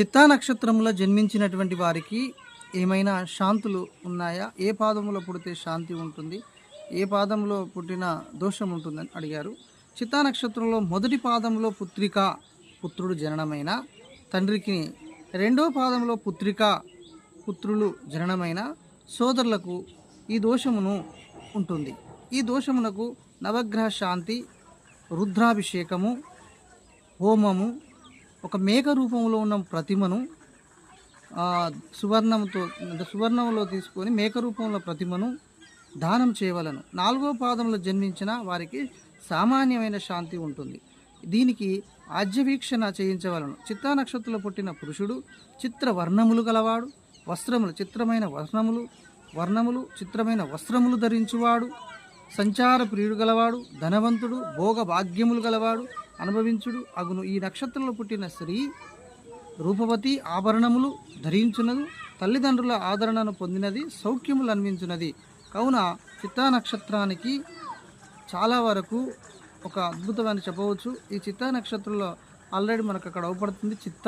చిత్తా నక్షత్రంలో జన్మించినటువంటి వారికి ఏమైనా శాంతులు ఉన్నాయా? ఏ పాదములో పుడితే శాంతి ఉంటుంది? ఏ పాదంలో పుట్టిన దోషం ఉంటుందని అడిగారు. చిత్తా నక్షత్రంలో మొదటి పాదంలో పుత్రిక పుత్రుడు జననమైన? తండ్రికి రెండో పాదంలో పుత్రిక పుత్రులు జననమైన? సోదరులకు ఈ దోషమును ఉంటుంది. ఈ దోషమునకు నవగ్రహ శాంతి రుద్రాభిషేకము హోమము ఒక మేక రూపంలో ఉన్న ప్రతిమను సువర్ణంతో అంటే సువర్ణంలో తీసుకొని మేక రూపంలో ప్రతిమను దానం చేయవలను. నాలుగో పాదంలో జన్మించిన వారికి సామాన్యమైన శాంతి ఉంటుంది. దీనికి ఆజ్యవీక్షణ చేయించవలను. చిత్తా నక్షత్రంలో పుట్టిన పురుషుడు చిత్ర వర్ణములు గలవాడు వస్త్రములు చిత్రమైన వర్ణములు వర్ణములు చిత్రమైన వస్త్రములు ధరించువాడు సంచార ప్రియుడు గలవాడు ధనవంతుడు భోగ భాగ్యములు గలవాడు అనుభవించుడు. అగును ఈ నక్షత్రంలో పుట్టిన స్త్రీ రూపవతి ఆభరణములు ధరించున్నది తల్లిదండ్రుల ఆదరణను పొందినది సౌఖ్యములు అనిపించినది కావున చిత్తా నక్షత్రానికి చాలా వరకు ఒక అద్భుతమని చెప్పవచ్చు. ఈ చిత్తా నక్షత్రంలో ఆల్రెడీ మనకు అక్కడ అవపడుతుంది చిత్త